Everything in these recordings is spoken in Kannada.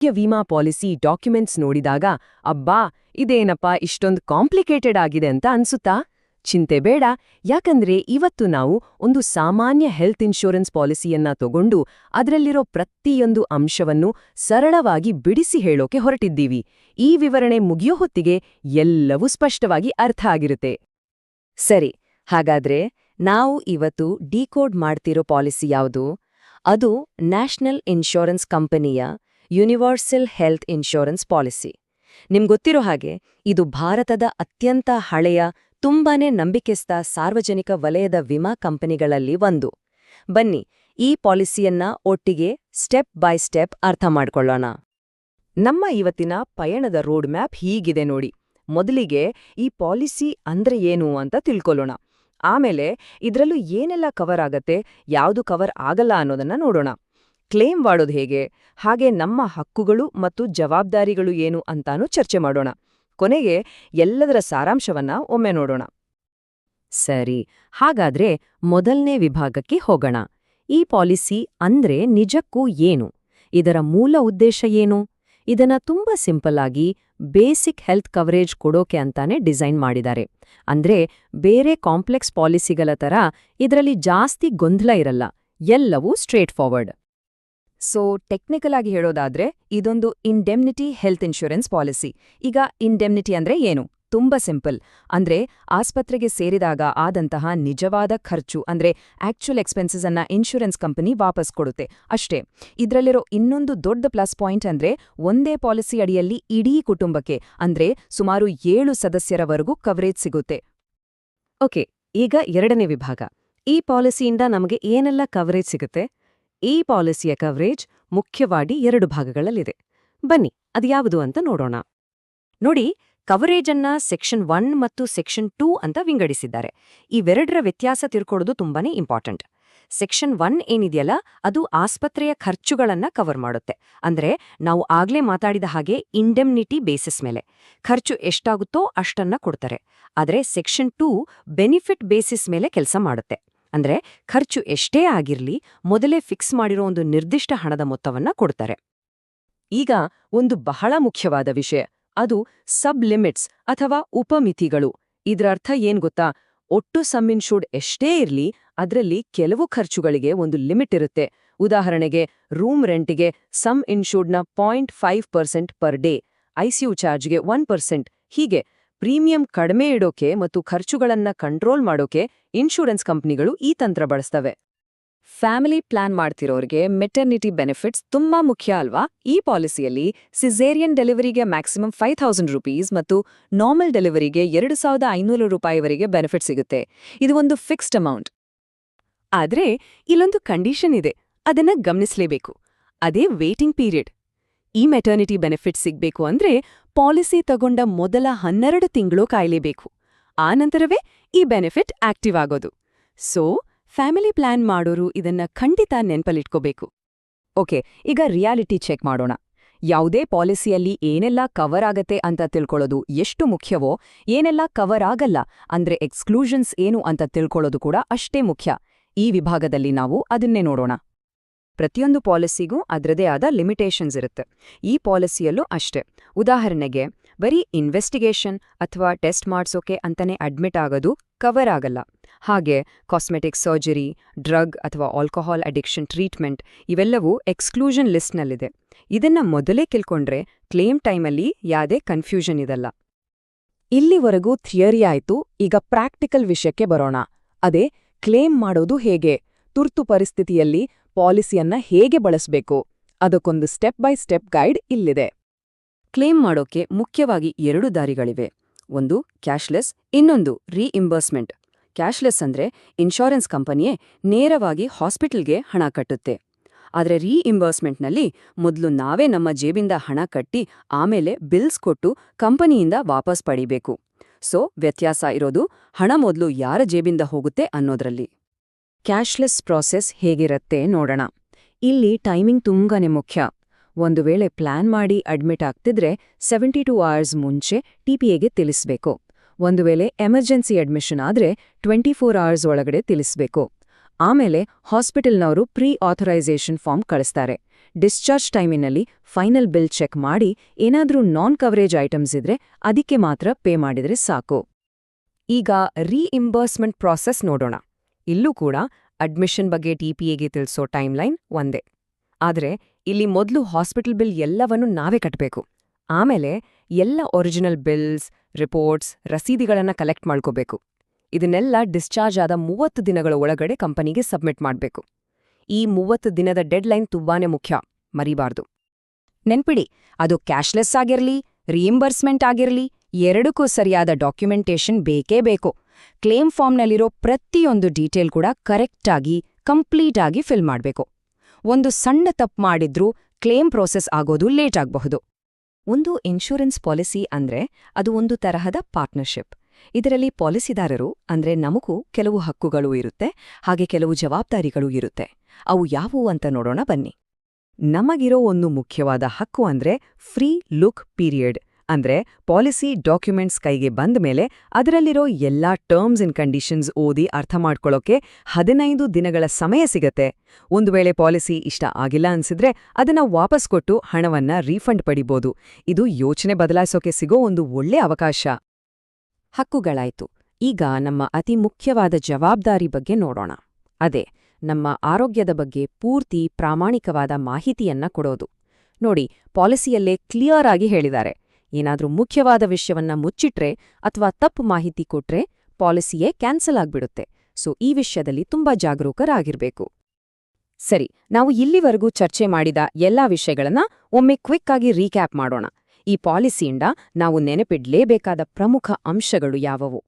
ಆರೋಗ್ಯ ವಿಮಾ ಪಾಲಿಸಿ ಡಾಕ್ಯುಮೆಂಟ್ಸ್ ನೋಡಿದಾಗ, ಅಬ್ಬಾ, ಇದೇನಪ್ಪ, ಇಷ್ಟೊಂದು ಕಾಂಪ್ಲಿಕೇಟೆಡ್ ಆಗಿದೆ ಅಂತ ಅನ್ಸುತ್ತಾ? ಚಿಂತೆ ಬೇಡ. ಯಾಕಂದ್ರೆ ಇವತ್ತು ನಾವು ಒಂದು ಸಾಮಾನ್ಯ ಹೆಲ್ತ್ ಇನ್ಶೂರೆನ್ಸ್ ಪಾಲಿಸಿಯನ್ನ ತಗೊಂಡು ಅದರಲ್ಲಿರೋ ಪ್ರತಿಯೊಂದು ಅಂಶವನ್ನು ಸರಳವಾಗಿ ಬಿಡಿಸಿ ಹೇಳೋಕೆ ಹೊರಟಿದ್ದೀವಿ. ಈ ವಿವರಣೆ ಮುಗಿಯೋ ಹೊತ್ತಿಗೆ ಎಲ್ಲವೂ ಸ್ಪಷ್ಟವಾಗಿ ಅರ್ಥ ಆಗಿರುತ್ತೆ. ಸರಿ, ಹಾಗಾದ್ರೆ ನಾವು ಇವತ್ತು ಡಿಕೋಡ್ ಮಾಡ್ತಿರೋ ಪಾಲಿಸಿ ಯಾವುದು? ಅದು ನ್ಯಾಷನಲ್ ಇನ್ಶೂರೆನ್ಸ್ ಕಂಪನಿಯ ಯೂನಿವರ್ಸಲ್ ಹೆಲ್ತ್ ಇನ್ಶೂರೆನ್ಸ್ ಪಾಲಿಸಿ. ನಿಮ್ಗೊತ್ತಿರೋ ಹಾಗೆ, ಇದು ಭಾರತದ ಅತ್ಯಂತ ಹಳೆಯ, ತುಂಬಾನೇ ನಂಬಿಕೆಸ್ತ ಸಾರ್ವಜನಿಕ ವಲಯದ ವಿಮಾ ಕಂಪನಿಗಳಲ್ಲಿ ಒಂದು. ಬನ್ನಿ, ಈ ಪಾಲಿಸಿಯನ್ನ ಒಟ್ಟಿಗೆ ಸ್ಟೆಪ್ ಬೈ ಸ್ಟೆಪ್ ಅರ್ಥ ಮಾಡ್ಕೊಳ್ಳೋಣ. ನಮ್ಮ ಇವತ್ತಿನ ಪಯಣದ ರೋಡ್ ಮ್ಯಾಪ್ ಹೀಗಿದೆ ನೋಡಿ. ಮೊದಲಿಗೆ ಈ ಪಾಲಿಸಿ ಅಂದ್ರೆ ಏನು ಅಂತ ತಿಳ್ಕೊಳ್ಳೋಣ. ಆಮೇಲೆ ಇದರಲ್ಲೂ ಏನೆಲ್ಲ ಕವರ್ ಆಗತ್ತೆ, ಯಾವುದು ಕವರ್ ಆಗಲ್ಲ ಅನ್ನೋದನ್ನ ನೋಡೋಣ. ಕ್ಲೇಮ್ ಮಾಡೋದು ಹೇಗೆ? ಹಾಗೆ ನಮ್ಮ ಹಕ್ಕುಗಳು ಮತ್ತು ಜವಾಬ್ದಾರಿಗಳು ಏನು ಅಂತಾನೂ ಚರ್ಚೆ ಮಾಡೋಣ. ಕೊನೆಗೆ ಎಲ್ಲದರ ಸಾರಾಂಶವನ್ನ ಒಮ್ಮೆ ನೋಡೋಣ. ಸರಿ, ಹಾಗಾದ್ರೆ ಮೊದಲನೇ ವಿಭಾಗಕ್ಕೆ ಹೋಗೋಣ. ಈ ಪಾಲಿಸಿ ಅಂದ್ರೆ ನಿಜಕ್ಕೂ ಏನು? ಇದರ ಮೂಲ ಉದ್ದೇಶ ಏನು? ಇದನ್ನ ತುಂಬಾ ಸಿಂಪಲ್ ಆಗಿ ಬೇಸಿಕ್ ಹೆಲ್ತ್ ಕವರೇಜ್ ಕೊಡೋಕೆ ಅಂತಾನೆ ಡಿಸೈನ್ ಮಾಡಿದ್ದಾರೆ. ಅಂದ್ರೆ ಬೇರೆ ಕಾಂಪ್ಲೆಕ್ಸ್ ಪಾಲಿಸಿಗಳ ತರ ಇದರಲ್ಲಿ ಜಾಸ್ತಿ ಗೊಂದಲ ಇರಲ್ಲ, ಎಲ್ಲವೂ ಸ್ಟ್ರೇಟ್ ಫಾರ್ವರ್ಡ್. ಸೊ ಟೆಕ್ನಿಕಲ್ ಆಗಿ ಹೇಳೋದಾದ್ರೆ, ಇದೊಂದು ಇಂಡೆಮ್ನಿಟಿ ಹೆಲ್ತ್ ಇನ್ಶೂರೆನ್ಸ್ ಪಾಲಿಸಿ ಈಗ ಇಂಡೆಮ್ನಿಟಿ ಅಂದ್ರೆ ಏನು? ತುಂಬಾ ಸಿಂಪಲ್ ಅಂದ್ರೆ ಆಸ್ಪತ್ರೆಗೆ ಸೇರಿದಾಗ ಆದಂತಹ ನಿಜವಾದ ಖರ್ಚು, ಅಂದ್ರೆ ಆಕ್ಚುಲ್ ಎಕ್ಸ್ಪೆನ್ಸಸ್ ಅನ್ನ ಇನ್ಶೂರೆನ್ಸ್ ಕಂಪನಿ ವಾಪಸ್ ಕೊಡುತ್ತೆ. ಅಷ್ಟೇ, ಇದರಲ್ಲಿರೋ ಇನ್ನೊಂದು ದೊಡ್ಡ ಪ್ಲಸ್ ಪಾಯಿಂಟ್ ಅಂದ್ರೆ ಒಂದೇ ಪಾಲಿಸಿ ಅಡಿಯಲ್ಲಿ ಇಡೀ ಕುಟುಂಬಕ್ಕೆ, ಅಂದ್ರೆ ಸುಮಾರು ಏಳು ಸದಸ್ಯರವರೆಗೂ ಕವರೇಜ್ ಸಿಗುತ್ತೆ. ಓಕೆ ಈಗ ಎರಡನೇ ವಿಭಾಗ. ಈ ಪಾಲಿಸಿಯಿಂದ ನಮಗೆ ಏನೆಲ್ಲ ಕವರೇಜ್ ಸಿಗುತ್ತೆ? ಈ ಪಾಲಿಸಿಯ ಕವರೇಜ್ ಮುಖ್ಯವಾಗಿ ಎರಡು ಭಾಗಗಳಲ್ಲಿದೆ. ಬನ್ನಿ ಅದ್ಯಾವುದು ಅಂತ ನೋಡೋಣ. ನೋಡಿ ಕವರೇಜ್ ಅನ್ನ ಸೆಕ್ಷನ್ ಒನ್ ಮತ್ತು ಸೆಕ್ಷನ್ ಟೂ ಅಂತ ವಿಂಗಡಿಸಿದ್ದಾರೆ. ಇವೆರಡರ ವ್ಯತ್ಯಾಸ ತಿಳ್ಕೊಳ್ಳೋದು ತುಂಬಾನೇ ಇಂಪಾರ್ಟೆಂಟ್ ಸೆಕ್ಷನ್ ಒನ್ ಏನಿದೆಯಲ್ಲ, ಅದು ಆಸ್ಪತ್ರೆಯ ಖರ್ಚುಗಳನ್ನ ಕವರ್ ಮಾಡುತ್ತೆ. ಅಂದ್ರೆ, ನಾವು ಆಗ್ಲೇ ಮಾತಾಡಿದ ಹಾಗೆ ಇಂಡೆಮ್ನಿಟಿ ಬೇಸಿಸ್ ಮೇಲೆ. ಖರ್ಚು ಎಷ್ಟಾಗುತ್ತೋ ಅಷ್ಟನ್ನ ಕೊಡ್ತಾರೆ. ಆದರೆ ಸೆಕ್ಷನ್ ಟೂ ಬೆನಿಫಿಟ್ ಬೇಸಿಸ್ ಮೇಲೆ ಕೆಲಸ ಮಾಡುತ್ತೆ. ಅಂದ್ರೆ ಖರ್ಚು ಎಷ್ಟೇ ಆಗಿರ್ಲಿ ಮೊದಲೇ ಫಿಕ್ಸ್ ಮಾಡಿರೋ ಒಂದು ನಿರ್ದಿಷ್ಟ ಹಣದ ಮೊತ್ತವನ್ನ ಕೊಡ್ತಾರೆ. ಈಗ ಒಂದು ಬಹಳ ಮುಖ್ಯವಾದ ವಿಷಯ, ಅದು ಸಬ್ ಲಿಮಿಟ್ಸ್ ಅಥವಾ ಉಪಮಿತಿಗಳು. ಇದ್ರರ್ಥ ಏನ್ ಗೊತ್ತಾ? ಒಟ್ಟು ಸಮ್ ಇನ್ಶೂರ್ಡ್ ಎಷ್ಟೇ ಇರ್ಲಿ ಅದರಲ್ಲಿ ಕೆಲವು ಖರ್ಚುಗಳಿಗೆ ಒಂದು ಲಿಮಿಟ್ ಇರುತ್ತೆ. ಉದಾಹರಣೆಗೆ ರೂಮ್ ರೆಂಟಿಗೆ sum ಇನ್ಶೂರ್ಡ್ನ point five percent per day ICU ಚಾರ್ಜ್ಗೆ ಒನ್ ಪರ್ಸೆಂಟ್, ಹೀಗೆ. ಪ್ರೀಮಿಯಂ ಕಡಿಮೆ ಇಡೋಕೆ ಮತ್ತು ಖರ್ಚುಗಳನ್ನ ಕಂಟ್ರೋಲ್ ಮಾಡೋಕೆ ಇನ್ಶೂರೆನ್ಸ್ ಕಂಪ್ನಿಗಳು ಈ ತಂತ್ರ ಬಳಸ್ತವೆ. ಫ್ಯಾಮಿಲಿ ಪ್ಲಾನ್ ಮಾಡ್ತಿರೋರಿಗೆ ಮೆಟರ್ನಿಟಿ ಬೆನಿಫಿಟ್ಸ್ ತುಂಬಾ ಮುಖ್ಯ ಅಲ್ವಾ? ಈ ಪಾಲಿಸಿಯಲ್ಲಿ ಸಿಸೇರಿಯನ್ ಡೆಲಿವರಿಗೆ ಮ್ಯಾಕ್ಸಿಮಮ್ ಫೈವ್ ಥೌಸಂಡ್ ರುಪೀಸ್ ಮತ್ತು ನಾರ್ಮಲ್ ಡೆಲಿವರಿಗೆ ಎರಡು ಸಾವಿರದ ಐನೂರು ರೂಪಾಯಿವರೆಗೆ ಬೆನಿಫಿಟ್ ಸಿಗುತ್ತೆ. ಇದು ಒಂದು ಫಿಕ್ಸ್ಡ್ ಅಮೌಂಟ್. ಆದ್ರೆ ಇಲ್ಲೊಂದು ಕಂಡೀಷನ್ ಇದೆ. ಅದನ್ನ ಗಮನಿಸಲೇಬೇಕು. ಅದೇ ವೇಟಿಂಗ್ ಪೀರಿಯಡ್. ಈ ಮೆಟರ್ನಿಟಿ ಬೆನಿಫಿಟ್ ಸಿಗ್ಬೇಕು ಅಂದ್ರೆ ಪಾಲಿಸಿ ತಗೊಂಡ ಮೊದಲ ಹನ್ನೆರಡು ತಿಂಗಳು ಕಾಯಲೇಬೇಕು. ಆ ನಂತರವೇ ಈ ಬೆನಿಫಿಟ್ ಆಕ್ಟಿವ್ ಆಗೋದು. ಸೊ, ಫ್ಯಾಮಿಲಿ ಪ್ಲಾನ್ ಮಾಡೋರು ಇದನ್ನ ಖಂಡಿತ ನೆನ್ಪಲ್ಲಿಟ್ಕೋಬೇಕು. ಓಕೆ, ಈಗ ರಿಯಾಲಿಟಿ ಚೆಕ್ ಮಾಡೋಣ. ಯಾವುದೇ ಪಾಲಿಸಿಯಲ್ಲಿ ಏನೆಲ್ಲ ಕವರ್ ಆಗತ್ತೆ ಅಂತ ತಿಳ್ಕೊಳ್ಳೋದು ಎಷ್ಟು ಮುಖ್ಯವೋ, ಏನೆಲ್ಲ ಕವರ್ ಆಗಲ್ಲ, ಅಂದ್ರೆ ಎಕ್ಸ್ಕ್ಲೂಷನ್ಸ್ ಏನು ಅಂತ ತಿಳ್ಕೊಳ್ಳೋದು ಕೂಡ ಅಷ್ಟೇ ಮುಖ್ಯ. ಈ ವಿಭಾಗದಲ್ಲಿ ನಾವು ಅದನ್ನೇ ನೋಡೋಣ. ಪ್ರತಿಯೊಂದು ಪಾಲಿಸಿಗೂ ಅದರದೇ ಆದ ಲಿಮಿಟೇಷನ್ಸ್ ಇರುತ್ತೆ. ಈ ಪಾಲಿಸಿಯಲ್ಲೂ ಅಷ್ಟೇ. ಉದಾಹರಣೆಗೆ, ಬರೀ ಇನ್ವೆಸ್ಟಿಗೇಷನ್ ಅಥವಾ ಟೆಸ್ಟ್ ಮಾಡಿಸೋಕೆ ಅಂತಲೇ ಅಡ್ಮಿಟ್ ಆಗೋದು ಕವರ್ ಆಗಲ್ಲ. ಹಾಗೆ ಕಾಸ್ಮೆಟಿಕ್ ಸರ್ಜರಿ, ಡ್ರಗ್ ಅಥವಾ ಆಲ್ಕೋಹಾಲ್ ಅಡಿಕ್ಷನ್ ಟ್ರೀಟ್ಮೆಂಟ್ ಇವೆಲ್ಲವೂ ಎಕ್ಸ್ಕ್ಲೂಷನ್ ಲಿಸ್ಟ್ನಲ್ಲಿದೆ. ಇದನ್ನ ಮೊದಲೇ ಕೇಳ್ಕೊಂಡ್ರೆ ಕ್ಲೇಮ್ ಟೈಮಲ್ಲಿ ಯಾವುದೇ ಕನ್ಫ್ಯೂಷನ್ ಇದಲ್ಲ. ಇಲ್ಲಿವರೆಗೂ ಥಿಯರಿ ಆಯ್ತು, ಈಗ ಪ್ರಾಕ್ಟಿಕಲ್ ವಿಷಯಕ್ಕೆ ಬರೋಣ. ಅದೇ, ಕ್ಲೇಮ್ ಮಾಡೋದು ಹೇಗೆ? ತುರ್ತು ಪರಿಸ್ಥಿತಿಯಲ್ಲಿ ಪಾಲಿಸಿಯನ್ನ ಹೇಗೆ ಬಳಸಬೇಕು? ಅದಕ್ಕೊಂದು ಸ್ಟೆಪ್ ಬೈ ಸ್ಟೆಪ್ ಗೈಡ್ ಇಲ್ಲಿದೆ. ಕ್ಲೇಮ್ ಮಾಡೋಕೆ ಮುಖ್ಯವಾಗಿ ಎರಡು ದಾರಿಗಳಿವೆ. ಒಂದು ಕ್ಯಾಶ್ಲೆಸ್ ಇನ್ನೊಂದು ರೀಇಂಬರ್ಸ್ಮೆಂಟ್ ಕ್ಯಾಶ್ಲೆಸ್ ಅಂದ್ರೆ ಇನ್ಶೂರೆನ್ಸ್ ಕಂಪನಿಯೇ ನೇರವಾಗಿ ಹಾಸ್ಪಿಟಲ್ಗೆ ಹಣ ಕಟ್ಟುತ್ತೆ. ಆದರೆ ರೀಇಂಬರ್ಸ್ಮೆಂಟ್ನಲ್ಲಿ ಮೊದಲು ನಾವೇ ನಮ್ಮ ಜೇಬಿಂದ ಹಣ ಕಟ್ಟಿ ಆಮೇಲೆ ಬಿಲ್ಸ್ ಕೊಟ್ಟು ಕಂಪನಿಯಿಂದ ವಾಪಸ್ ಪಡೀಬೇಕು. ಸೊ ವ್ಯತ್ಯಾಸ ಇರೋದು ಹಣ ಮೊದಲು ಯಾರ ಜೇಬಿಂದ ಹೋಗುತ್ತೆ ಅನ್ನೋದ್ರಲ್ಲಿ. ಕ್ಯಾಶ್ಲೆಸ್ ಪ್ರಾಸೆಸ್ ಹೇಗಿರತ್ತೆ ನೋಡೋಣ. ಇಲ್ಲಿ ಟೈಮಿಂಗ್ ತುಂಬಾನೇ ಮುಖ್ಯ. ಒಂದು ವೇಳೆ ಪ್ಲಾನ್ ಮಾಡಿ ಅಡ್ಮಿಟ್ ಆಗ್ತಿದ್ರೆ ಸೆವೆಂಟಿ ಟೂ ಅವರ್ಸ್ ಮುಂಚೆ ಟಿಪಿಎಗೆ ತಿಳಿಸ್ಬೇಕು. ಒಂದು ವೇಳೆ ಎಮರ್ಜೆನ್ಸಿ ಅಡ್ಮಿಷನ್ ಆದ್ರೆ ಟ್ವೆಂಟಿ ಫೋರ್ ಅವರ್ಸ್ ಒಳಗಡೆ ತಿಳಿಸ್ಬೇಕು. ಆಮೇಲೆ ಹಾಸ್ಪಿಟಲ್ನವರು ಪ್ರೀ ಆಥರೈಸೇಷನ್ ಫಾರ್ಮ್ ಕಳಿಸ್ತಾರೆ. ಡಿಸ್ಚಾರ್ಜ್ ಟೈಮಿನಲ್ಲಿ ಫೈನಲ್ ಬಿಲ್ ಚೆಕ್ ಮಾಡಿ ಏನಾದರೂ ನಾನ್ ಕವರೇಜ್ ಐಟಮ್ಸ್ ಇದ್ರೆ ಅದಕ್ಕೆ ಮಾತ್ರ ಪೇ ಮಾಡಿದ್ರೆ ಸಾಕು. ಈಗ ರೀಇಂಬರ್ಸ್ಮೆಂಟ್ ಪ್ರಾಸೆಸ್ ನೋಡೋಣ. ಇಲ್ಲೂ ಕೂಡ ಅಡ್ಮಿಷನ್ ಬಗ್ಗೆ ಟಿಪಿಎಗೆ ತಿಳಿಸೋ ಟೈಮ್ಲೈನ್ ಒಂದೇ. ಆದ್ರೆ ಇಲ್ಲಿ ಮೊದಲು ಹಾಸ್ಪಿಟಲ್ ಬಿಲ್ ಎಲ್ಲವನ್ನೂ ನಾವೇ ಕಟ್ಟಬೇಕು ಆಮೇಲೆ ಎಲ್ಲ ಒರಿಜಿನಲ್ ಬಿಲ್ಸ್ ರಿಪೋರ್ಟ್ಸ್ ರಸೀದಿಗಳನ್ನು ಕಲೆಕ್ಟ್ ಮಾಡ್ಕೋಬೇಕು. ಇದನ್ನೆಲ್ಲ ಡಿಸ್ಚಾರ್ಜ್ ಆದ ಮೂವತ್ತು ದಿನಗಳ ಒಳಗಡೆ ಕಂಪನಿಗೆ ಸಬ್ಮಿಟ್ ಮಾಡಬೇಕು. ಈ ಮೂವತ್ತು ದಿನದ ಡೆಡ್ಲೈನ್ ತುಂಬಾನೇ ಮುಖ್ಯ, ಮರಿಬಾರ್ದು. ನೆನ್ಪಿಡಿ, ಅದು ಕ್ಯಾಶ್ಲೆಸ್ ಆಗಿರ್ಲಿ ರಿಇಂಬರ್ಸ್ಮೆಂಟ್ ಆಗಿರ್ಲಿ, ಎರಡಕ್ಕೂ ಸರಿಯಾದ ಡಾಕ್ಯುಮೆಂಟೇಷನ್ ಬೇಕೇ ಬೇಕು. ಕ್ಲೇಮ್ ಫಾರ್ಮ್ನಲ್ಲಿರೋ ಪ್ರತಿಯೊಂದು ಡೀಟೇಲ್ ಕೂಡ ಕರೆಕ್ಟಾಗಿ ಕಂಪ್ಲೀಟ್ ಆಗಿ ಫಿಲ್ ಮಾಡಬೇಕು. ಒಂದು ಸಣ್ಣ ತಪ್ಪು ಮಾಡಿದ್ರೂ ಕ್ಲೇಮ್ ಪ್ರೋಸೆಸ್ ಆಗೋದು ಲೇಟ್ ಆಗಬಹುದು ಒಂದು ಇನ್ಶೂರೆನ್ಸ್ ಪಾಲಿಸಿ ಅಂದ್ರೆ ಅದು ಒಂದು ತರಹದ ಪಾರ್ಟ್ನರ್ಶಿಪ್. ಇದರಲ್ಲಿ ಪಾಲಿಸಿದಾರರು ಅಂದ್ರೆ ನಮಗೂ ಕೆಲವು ಹಕ್ಕುಗಳು ಇರುತ್ತೆ, ಹಾಗೆ ಕೆಲವು ಜವಾಬ್ದಾರಿಗಳು ಇರುತ್ತೆ. ಅವು ಯಾವುವು ಅಂತ ನೋಡೋಣ ಬನ್ನಿ. ನಮಗಿರೋ ಒಂದು ಮುಖ್ಯವಾದ ಹಕ್ಕು ಅಂದ್ರೆ ಫ್ರೀ ಲುಕ್ ಪೀರಿಯಡ್. ಅಂದ್ರೆ ಪಾಲಿಸಿ ಡಾಕ್ಯುಮೆಂಟ್ಸ್ ಕೈಗೆ ಬಂದ ಮೇಲೆ ಅದರಲ್ಲಿರೋ ಎಲ್ಲಾ ಟರ್ಮ್ಸ್ ಅಂಡ್ ಕಂಡೀಷನ್ಸ್ ಓದಿ ಅರ್ಥ ಮಾಡ್ಕೊಳ್ಳೋಕೆ ಹದಿನೈದು ದಿನಗಳ ಸಮಯ ಸಿಗತ್ತೆ. ಒಂದು ವೇಳೆ ಪಾಲಿಸಿ ಇಷ್ಟ ಆಗಿಲ್ಲ ಅನ್ಸಿದ್ರೆ ಅದನ್ನ ವಾಪಸ್ ಕೊಟ್ಟು ಹಣವನ್ನ ರೀಫಂಡ್ ಪಡಿಬೋದು. ಇದು ಯೋಚನೆ ಬದಲಾಯಿಸೋಕೆ ಸಿಗೋ ಒಂದು ಒಳ್ಳೆ ಅವಕಾಶ. ಹಕ್ಕುಗಳಾಯ್ತು. ಈಗ ನಮ್ಮ ಅತಿ ಮುಖ್ಯವಾದ ಜವಾಬ್ದಾರಿ ಬಗ್ಗೆ ನೋಡೋಣ. ಅದೇ, ನಮ್ಮ ಆರೋಗ್ಯದ ಬಗ್ಗೆ ಪೂರ್ತಿ ಪ್ರಾಮಾಣಿಕವಾದ ಮಾಹಿತಿಯನ್ನ ಕೊಡೋದು. ನೋಡಿ, ಪಾಲಿಸಿಯಲ್ಲೇ ಕ್ಲಿಯರ್ ಆಗಿ ಹೇಳಿದ್ದಾರೆ. ಏನಾದ್ರೂ ಮುಖ್ಯವಾದ ವಿಷಯವನ್ನ ಮುಚ್ಚಿಟ್ರೆ ಅಥವಾ ತಪ್ಪು ಮಾಹಿತಿ ಕೊಟ್ರೆ ಪಾಲಿಸಿಯೇ ಕ್ಯಾನ್ಸಲ್ ಆಗ್ಬಿಡುತ್ತೆ. ಸೊ, ಈ ವಿಷಯದಲ್ಲಿ ತುಂಬಾ ಜಾಗರೂಕರಾಗಿರ್ಬೇಕು. ಸರಿ, ನಾವು ಇಲ್ಲಿವರೆಗೂ ಚರ್ಚೆ ಮಾಡಿದ ಎಲ್ಲಾ ವಿಷಯಗಳನ್ನ ಒಮ್ಮೆ ಕ್ವಿಕ್ ಆಗಿ ರೀಕ್ಯಾಪ್ ಮಾಡೋಣ. ಈ ಪಾಲಿಸಿಯಿಂದ ನಾವು ನೆನಪಿಡ್ಲೇಬೇಕಾದ ಪ್ರಮುಖ ಅಂಶಗಳು ಯಾವುವು?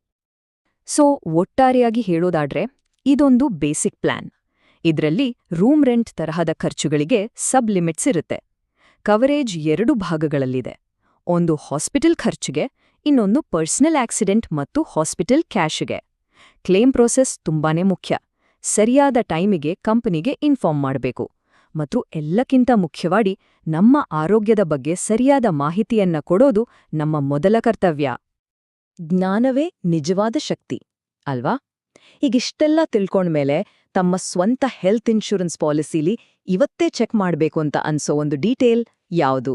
ಸೊ, ಒಟ್ಟಾರೆಯಾಗಿ ಹೇಳೋದಾದ್ರೆ, ಇದೊಂದು ಬೇಸಿಕ್ ಪ್ಲಾನ್. ಇದರಲ್ಲಿ ರೂಮ್ ರೆಂಟ್ ತರಹದ ಖರ್ಚುಗಳಿಗೆ ಸಬ್ ಲಿಮಿಟ್ಸ್ ಇರುತ್ತೆ. ಕವರೇಜ್ ಎರಡು ಭಾಗಗಳಲ್ಲಿದೆ. ಒಂದು ಹಾಸ್ಪಿಟಲ್ ಖರ್ಚಿಗೆ, ಇನ್ನೊಂದು ಪರ್ಸನಲ್ ಆಕ್ಸಿಡೆಂಟ್ ಮತ್ತು ಹಾಸ್ಪಿಟಲ್ ಕ್ಯಾಶ್ಗೆ. ಕ್ಲೇಮ್ ಪ್ರೋಸೆಸ್ ತುಂಬಾನೇ ಮುಖ್ಯ. ಸರಿಯಾದ ಟೈಮಿಗೆ ಕಂಪನಿಗೆ ಇನ್ಫಾರ್ಮ್ ಮಾಡಬೇಕು. ಮತ್ತು ಎಲ್ಲಕ್ಕಿಂತ ಮುಖ್ಯವಾಗಿ ನಮ್ಮ ಆರೋಗ್ಯದ ಬಗ್ಗೆ ಸರಿಯಾದ ಮಾಹಿತಿಯನ್ನ ಕೊಡೋದು ನಮ್ಮ ಮೊದಲ ಕರ್ತವ್ಯ. ಜ್ಞಾನವೇ ನಿಜವಾದ ಶಕ್ತಿ, ಅಲ್ವಾ? ಈಗಿಷ್ಟೆಲ್ಲ ತಿಳ್ಕೊಂಡ್ಮೇಲೆ ತಮ್ಮ ಸ್ವಂತ ಹೆಲ್ತ್ ಇನ್ಶೂರೆನ್ಸ್ ಪಾಲಿಸಿಲಿ ಇವತ್ತೇ ಚೆಕ್ ಮಾಡಬೇಕು ಅಂತ ಅನ್ಸೋ ಒಂದು ಡೀಟೇಲ್ ಯಾವುದು?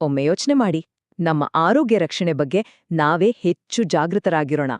ಒಮ್ಮೆ ಯೋಚನೆ ಮಾಡಿ. ನಮ್ಮ ಆರೋಗ್ಯ ರಕ್ಷಣೆ ಬಗ್ಗೆ ನಾವೇ ಹೆಚ್ಚು ಜಾಗೃತರಾಗಿರೋಣ.